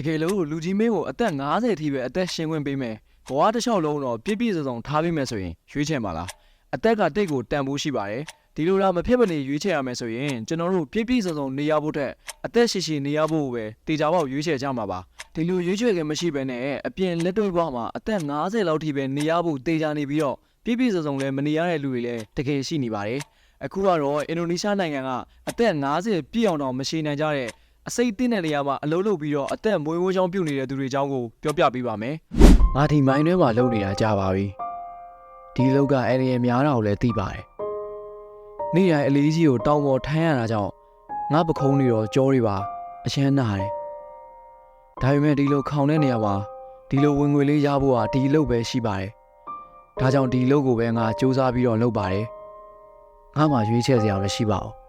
တကယ်လို့လူကြီးမင်းကိုအသက်50အထိပဲအသက်ရှင်ခွင့်ပေးမယ်ဘဝတစ်လျှောက်လုံးတော့ပြည့်ပြည့်စုံစုံထားပေးမယ်ဆိုရင်ရွေးချယ်ပါလားအသက်ကတိတ်ကိုတန်ဖိုးရှိပါတယ်ဒီလိုလားမဖြစ်မနေရွေးချယ်ရမယ်ဆိုရင်ကျွန်တော်တို့ပြည့်ပြည့်စုံစုံနေရဖို့တက်အသက်ရှိရှိနေရဖို့ပဲတေချာပေါက်ရွေးချယ်ကြမှာပါဒီလိုရွေးချယ်ခင်မရှိဘဲနဲ့အပြင်လက်တွေ့ဘဝမှာအသက်50လောက်ထိပဲနေရဖို့တေချာနေပြီးတော့ပြည့်ပြည့်စုံစုံလည်းမနေရတဲ့လူတွေလည်းတကယ်ရှိနေပါတယ်အခုကတော့အင်ဒိုနီးရှားနိုင်ငံကအသက်50ပြည့်အောင်တော့မရှိနိုင်ကြတဲ့ အစိတ်တင်းတဲ့နေရာမှာအလုပ်လုပ်ပြီးတော့အသက်မွေးဝမ်းကြောင်းပြုတ်နေတဲ့သူတွေအကြောင်းကိုပြောပြပေးပါမယ်။ငါဒီမိုင်းထဲမှာလုပ်နေတာကြာပါပြီ။ဒီလောက်ကအဲ့ဒီများတာကိုလည်းသိပါတယ်။နေ့တိုင်းအလေးကြီးကိုတောင်းပေါ်ထမ်းရတာကြောင့်ငါပခုံးတွေရောကြောတွေပါအရှမ်းနာတယ်။ဒါပေမဲ့ဒီလိုခေါင်တဲ့နေရာမှာဒီလိုဝင်ငွေလေးရဖို့ဟာဒီလုပ်ပဲရှိပါတယ်။ဒါကြောင့်ဒီလုပ်ကိုပဲငါစူးစမ်းပြီးတော့လုပ်ပါတယ်။ငါမှရွေးချယ်စရာမရှိပါဘူး။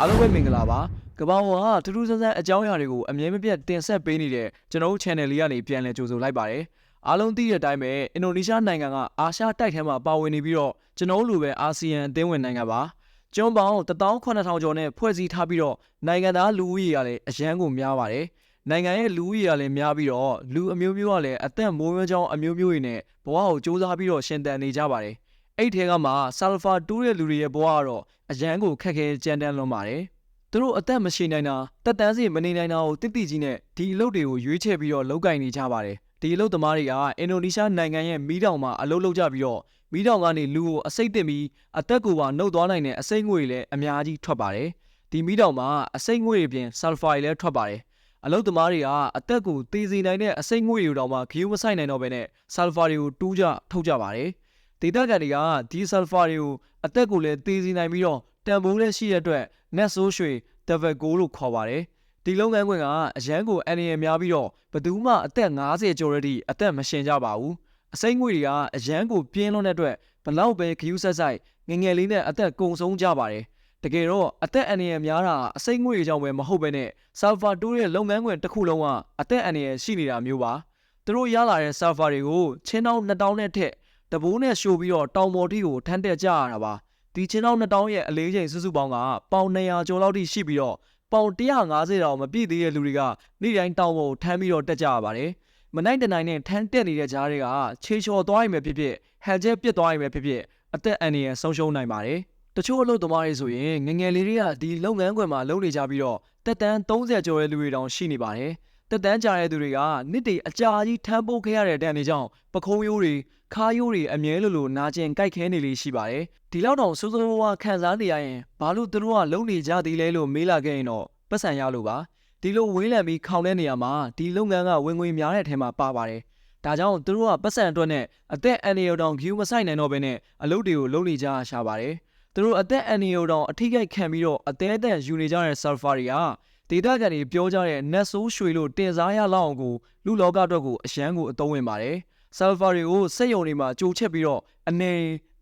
အားလုံးပဲမင်္ဂလာပါကပောင်ဝါကထူးထူးဆန်းဆန်းအကြောင်းအရာတွေကိုအမြဲမပြတ်တင်ဆက်ပေးနေတဲ့ကျွန်တော်တို့ channel လေးကနေပြန်လည်ကြိုဆိုလိုက်ပါတယ်အားလုံးသိတဲ့အတိုင်းပဲအင်ဒိုနီးရှားနိုင်ငံကအာရှတိုက်ထဲမှာပါဝင်နေပြီးတော့ကျွန်တော်တို့လိုပဲအာဆီယံအသင်းဝင်နိုင်ငံပါကျွန်းပေါင်း18000ကျော်နဲ့ဖွဲ့စည်းထားပြီးတော့နိုင်ငံသားလူဦးရေကလည်းအရန်ကိုများပါတယ်နိုင်ငံရဲ့လူဦးရေကလည်းများပြီးတော့လူအမျိုးမျိုးကလည်းအသက်မိုးရွားကြောင်းအမျိုးမျိုးတွေနဲ့ဘဝကိုစူးစမ်းပြီးတော့ရှင်သန်နေကြပါတယ် အဲ့ဒီထဲကမှဆာလဖာတူးတဲ့လူတွေရဲ့ဘဝကတော့အရန်ကိုခက်ခဲကြမ်းတမ်းလွန်ပါတယ်သူတို့အသက်မရှိနိုင်တာတက်တန်းစီမနေနိုင်တာကိုတိတိကြီးနဲ့ဒီအလုပ်တွေကိုရွေးချယ်ပြီးတော့လောက်ကင်နေကြပါတယ်ဒီအလုပ်သမားတွေကအင်ဒိုနီးရှားနိုင်ငံရဲ့မီးတောင်မှာအလုပ်လုပ်ကြပြီးတော့မီးတောင်ကနေလူကိုအစိတ်တင်ပြီးအသက်ကိုပါနှုတ်သွားနိုင်တဲ့အစိတ်ငွေတွေလည်းအများကြီးထွက်ပါတယ်ဒီမီးတောင်မှာအစိတ်ငွေတွေပြင်ဆာလ်ဖာတွေလည်းထွက်ပါတယ်အလုပ်သမားတွေကအသက်ကိုသေစေနိုင်တဲ့အစိတ်ငွေတွေတောင်မှဂယူးမဆိုင်နိုင်တော့ဘဲနဲ့ဆာလ်ဖာတွေကိုတူးကြထုတ်ကြပါတယ် ဒေတာကန်တွေကဒီဆာလ်ဖာတွေကိုအသက်ကိုလည်းသေစေနိုင်ပြီးတော့တန်ဖိုးလည်းရှိတဲ့အတွက်နက်ဆိုးရွှေ Devil Go လို့ခေါ်ပါတယ်။ဒီလုပ်ငန်းခွင်ကအရန်ကိုအန်ရများပြီးတော့ဘယ်သူမှအသက်50ကျော်ရသည့်အသက်မရှင်ကြပါဘူး။အစိမ့်ငွေတွေကအရန်ကိုပြင်းလွန်းတဲ့အတွက်ဘလောက်ပဲခ ्यू ဆက်ဆိုင်ငယ်ငယ်လေးနဲ့အသက်ကုံဆုံးကြပါတယ်။တကယ်တော့အသက်အန္တရာယ်များတာအစိမ့်ငွေတွေကြောင့်ပဲမဟုတ်ပဲနဲ့ဆာလ်ဖာတိုးရဲ့လုပ်ငန်းခွင်တစ်ခုလုံးကအသက်အန္တရာယ်ရှိနေတာမျိုးပါ။သူတို့ရလာတဲ့ဆာလ်ဖာတွေကိုချင်းတောင်း2000နဲ့ထက် တဘိုးနဲ့ရှို့ပြီးတော့တောင်ပေါ်ထိကိုထမ်းတက်ကြရတာပါ။ဒီချင်းတောင်း2000ရဲ့အလေးချိန်စုစုပေါင်းကပေါင်200ကျော်လောက်ထိရှိပြီးတော့ပေါင်150တောင်မပြည့်သေးတဲ့လူတွေကနေ့တိုင်းတောင်ပေါ်ထမ်းပြီးတော့တက်ကြရပါတယ်။မနိုင်တနိုင်နဲ့ထမ်းတက်နေတဲ့ကြားတွေကခြေချော်သွားရင်ပဲဖြစ်ဖြစ်ဟန်ကျဲပြစ်သွားရင်ပဲဖြစ်ဖြစ်အသက်အန္တရာယ်ဆုံးရှုံးနိုင်ပါတယ်။တချို့အလုပ်သမားတွေဆိုရင်ငယ်ငယ်လေးတွေကဒီလုပ်ငန်းခွင်မှာလုပ်နေကြပြီးတော့တက်တန်း30ကျော်တဲ့လူတွေတောင်ရှိနေပါတယ်။ တက်တန်းကြာတဲ့သူတွေကနှစ်တည်အကြာကြီးထမ်းပိုးခဲ့ရတဲ့တန်းတွေကြောင့်ပခုံးရိုးတွေခါးရိုးတွေအမြဲလိုလိုနာကျင်ကြိုက်ခဲနေလေးရှိပါတယ်။ဒီလောက်တောင်စိုးစိုးဝါးဝါးခံစားနေရရင်ဘာလို့သူတို့ကလုံနေကြသေးလဲလို့မေးလာခဲ့ရင်တော့ပတ်စံရလို့ပါ။ဒီလိုဝေးလံပြီးခေါင်တဲ့နေရာမှာဒီလုပ်ငန်းကဝင်ငွေများတဲ့အထက်မှာပါပါတယ်။ဒါကြောင့်သူတို့ကပတ်စံအတွက်နဲ့အသက်အန္တရာယ်တောင်ဂယူးမဆိုင်နိုင်တော့ဘဲနဲ့အလုပ်တွေကိုလုပ်နေကြရရှာပါတယ်။သူတို့အသက်အန္တရာယ်တောင်အထိကိတ်ခံပြီးတော့အသေးအသက်ယူနေကြတဲ့ဆာလ်ဖာတွေက ဒေတာကန်တွေပြောကြတဲ့နက်ဆိုးရွှေလို့တင်စားရလောက်အောင်ကိုလူလောကအတွက်ကိုအရန်ကိုအသုံးဝင်ပါတယ်။ဆာလ်ဖာတွေကိုစက်ယုံတွေမှာကြိုချက်ပြီးတော့အနေ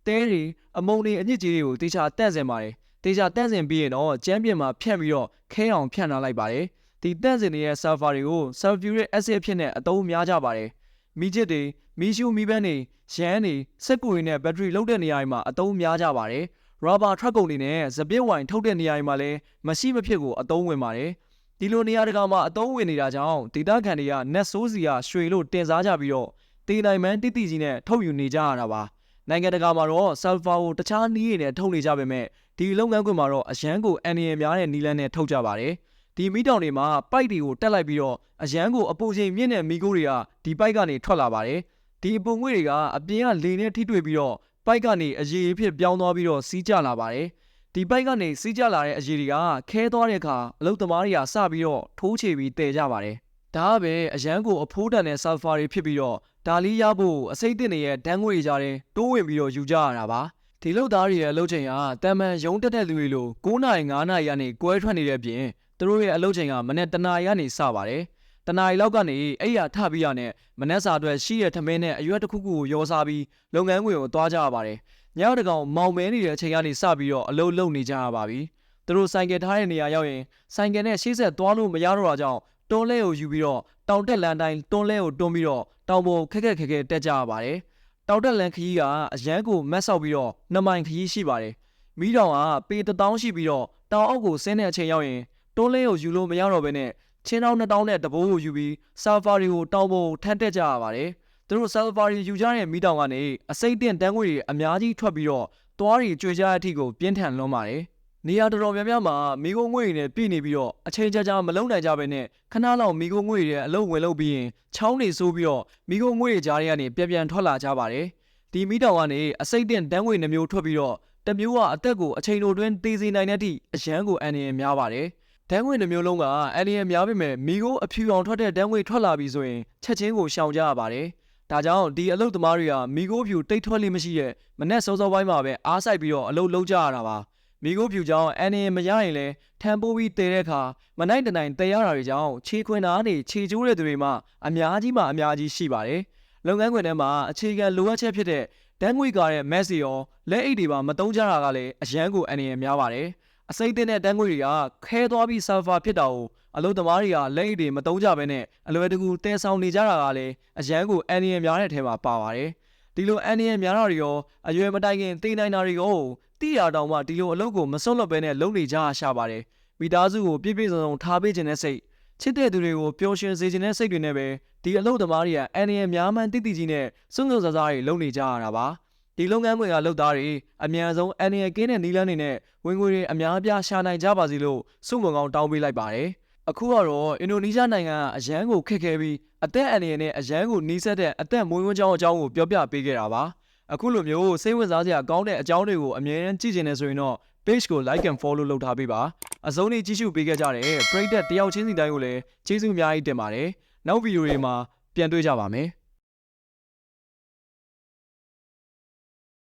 တဲတွေအမုံတွေအညစ်ကြေးတွေကိုတေချာတန့်စင်ပါတယ်။တေချာတန့်စင်ပြီးရင်တော့ကျမ်းပြင်မှာဖြန့်ပြီးတော့ခဲအောင်ဖြန့်ထားလိုက်ပါတယ်။ဒီတန့်စင်နေတဲ့ဆာလ်ဖာတွေကို sulfuric acid ဖြစ်နေအသုံးများကြပါတယ်။မီးချစ်တွေမီးရှူးမီးပန်းတွေရမ်းတွေစက်ကူတွေနဲ့ဘက်ထရီလုံးတဲ့နေရာတွေမှာအသုံးများကြပါတယ်။ rubber truck ကုန်တွေနဲ့စပစ်ဝိုင်ထုတ်တဲ့နေရာတွေမှာလည်းမရှိမဖြစ်ကိုအသုံးဝင်ပါတယ်။ဒီလိုနေရာတကာမှာအသုံးဝင်နေတာကြောင့်ဒေတာခန်တွေကနက်ဆိုးစီကရွှေလို့တင်စားကြပြီးတော့တေနိုင်မန်းတိတိကြီးနဲ့ထုတ်ယူနေကြရတာပါ။နိုင်ငံတကာမှာတော့ဆာလ်ဖာကိုတခြားနည်းရည်နဲ့ထုတ်နေကြပေမဲ့ဒီလုပ်ငန်းခွင်မှာတော့အရန်ကိုအန်ရည်များတဲ့နီလန်းနဲ့ထုတ်ကြပါတယ်။ဒီမီးတောင်တွေမှာပိုက်တွေကိုတက်လိုက်ပြီးတော့အရန်ကိုအပူချိန်မြင့်တဲ့မီးခိုးတွေကဒီပိုက်ကနေထွက်လာပါတယ်။ဒီအပူငွေ့တွေကအပြင်ကလေနဲ့ထိတွေ့ပြီးတော့ ပိုက်ကနေအရေအဖြစ်ပြောင်းသွားပြီးတော့စီးကျလာပါတယ်။ဒီပိုက်ကနေစီးကျလာတဲ့အရေတွေကခဲသွားတဲ့အခါအလုတ်သမားတွေကစပြီးတော့ထိုးချပြီးတည်ကြပါတယ်။ဒါကပဲအရန်ကိုအဖိုးတန်တဲ့ဆာလ်ဖာတွေဖြစ်ပြီးတော့ဒါလီရဖို့အစိမ့်တင်တွေရဲ့ဓာတ်ငွေတွေကြားထဲတိုးဝင်ပြီးတော့ယူကြရတာပါ။ဒီလုတ်သားတွေရဲ့အလုပ်ချိန်ကတမန်ရုံးတက်တဲ့လူတွေလို9နာရီ9နာရီကနေကွဲထွက်နေတဲ့ပြင်သူတို့ရဲ့အလုပ်ချိန်ကမနေ့တနာရီကနေစပါတယ်။ တနာရီလောက်ကနေအဲ့ရထပြီးရနဲ့မနေ့စာအတွက်ရှိရထမင်းနဲ့အရွက်တစ်ခုခုကိုရောစားပြီးလုပ်ငန်းခွင်ကိုသွားကြရပါတယ်။ညောင်တကောင်မောင်မဲနေတဲ့အချိန်ကနေစပြီးတော့အလုပ်လုပ်နေကြရပါပြီ။သူတို့ဆိုင်ကယ်ထားတဲ့နေရာရောက်ရင်ဆိုင်ကယ်နဲ့ရှေ့ဆက်သွားလို့မရတော့တာကြောင့်တွန်းလဲကိုယူပြီးတော့တောင်တက်လန်တိုင်းတွန်းလဲကိုတွန်းပြီးတော့တောင်ပေါ်ခက်ခက်ခက်ခက်တက်ကြရပါတယ်။တောင်တက်လန်ခကြီးကအရန်ကိုမတ်ဆောက်ပြီးတော့နှစ်မိုင်ခကြီးရှိပါတယ်။မီးတောင်ကပေတထောင်ရှိပြီးတော့တောင်အောက်ကိုဆင်းတဲ့အချိန်ရောက်ရင်တွန်းလင်းကိုယူလို့မရတော့ဘဲနဲ့ ချင်းတောင်းနှစ်တောင်းနဲ့တဘိုးကိုယူပြီးဆာဖာရီကိုတောင်းဖို့ထမ်းတက်ကြရပါတယ်။သူတို့ဆာဖာရီယူကြတဲ့မိတောင်ကနေအစိမ့်တင်တန်းငွေတွေအများကြီးထွက်ပြီးတော့သွားတွေကြွေကြတဲ့အထိကိုပြင်းထန်လွန်းပါတယ်။နေရာတော်တော်များများမှာမိခိုးငွေတွေနဲ့ပြည်နေပြီးတော့အချိန်ကြာကြာမလုံနိုင်ကြဘဲနဲ့ခဏလောက်မိခိုးငွေတွေအလုံးဝင်လုပ်ပြီးရင်ချောင်းနေဆိုးပြီးတော့မိခိုးငွေတွေကြားထဲကနေပြန်ပြန်ထွက်လာကြပါတယ်။ဒီမိတောင်ကနေအစိမ့်တင်တန်းငွေနှမျိုးထွက်ပြီးတော့တစ်မျိုးကအသက်ကိုအချိန်တိုတွင်းတည်စေနိုင်တဲ့အထိအရန်ကိုအန်ရများပါတယ်။ တန်းငွေနှမျိုးလုံးကအန်ရများပေမဲ့မိခိုးအဖြူအောင်ထွက်တဲ့တန်းငွေထွက်လာပြီဆိုရင်ချက်ချင်းကိုရှောင်ကြရပါတယ်။ဒါကြောင့်ဒီအလုတ်သမားတွေကမိခိုးဖြူတိတ်ထွက်လိမရှိရဲ့မနဲ့စောစောပိုင်းမှာပဲအားဆိုင်ပြီးတော့အလုတ်လုံးကြရတာပါ။မိခိုးဖြူကြောင့်အန်ရမရရင်လဲထန်ပိုးပြီးတဲတဲ့အခါမနိုင်တနိုင်တဲရတာတွေကြောင့်ခြေခွင်သားနေခြေကျိုးတဲ့သူတွေမှအများကြီးမှအများကြီးရှိပါတယ်။လုပ်ငန်းခွင်ထဲမှာအခြေခံလိုအပ်ချက်ဖြစ်တဲ့တန်းငွေကားတဲ့မက်ဆီရောလက်အိတ်တွေပါမတုံးကြတာကလည်းအရန်ကိုအန်ရများပါတယ်။ အစိမ့်တင်တဲ့တန်းငွေတွေကခဲသွားပြီးဆာဖာဖြစ်တာကိုအလုပ်သမားတွေကလက်အိတ်တွေမတုံးကြဘဲနဲ့အလွယ်တကူတဲဆောင်နေကြတာကလည်းအရန်ကိုအန်ရများတဲ့အထဲမှာပါပါတယ်။ဒီလိုအန်ရများတာတွေရောအရွယ်မတိုင်ခင်သိနိုင်တာတွေရောတိရတောင်မှဒီလိုအလုပ်ကိုမစွန့်လွတ်ဘဲနဲ့လုပ်နေကြရရှာပါတယ်။မိသားစုကိုပြည့်ပြည့်စုံစုံထားပေးခြင်းနဲ့စိတ်ချစ်တဲ့သူတွေကိုပျော်ရွှင်စေခြင်းနဲ့စိတ်တွေနဲ့ပဲဒီအလုပ်သမားတွေကအန်ရများမှန်းတိတိကြီးနဲ့စွန့်စွန့်စားစားတွေလုပ်နေကြရတာပါ။ ဒီလုပ်ငန်းခွင်ကလုပ်သားတွေအမြန်ဆုံးအန်ရကင်းတဲ့နီလန်းတွေနဲ့ဝင်ငွေတွေအများအပြားရှာနိုင်ကြပါစေလို့စုမုံကောင်းတောင်းပေးလိုက်ပါတယ်။အခုကတော့အင်ဒိုနီးရှားနိုင်ငံကအရန်ကိုခက်ခဲပြီးအသက်အန္တရာယ်နဲ့အရန်ကိုနှီးစက်တဲ့အသက်မွေးဝမ်းကြောင်းအကြောင်းကိုပြောပြပေးခဲ့တာပါ။အခုလိုမျိုးစိတ်ဝင်စားစရာကောင်းတဲ့အကြောင်းတွေကိုအမြဲတမ်းကြည့်ကျင်နေဆိုရင်တော့ page ကို like and follow လုပ်ထားပေးပါအစုံနေကြည့်ရှုပေးခဲ့ကြတဲ့ပရိသတ်တယောက်ချင်းစီတိုင်းကိုလည်းကျေးဇူးအများကြီးတင်ပါတယ်နောက်ဗီဒီယိုတွေမှာပြန်တွေ့ကြပါမယ်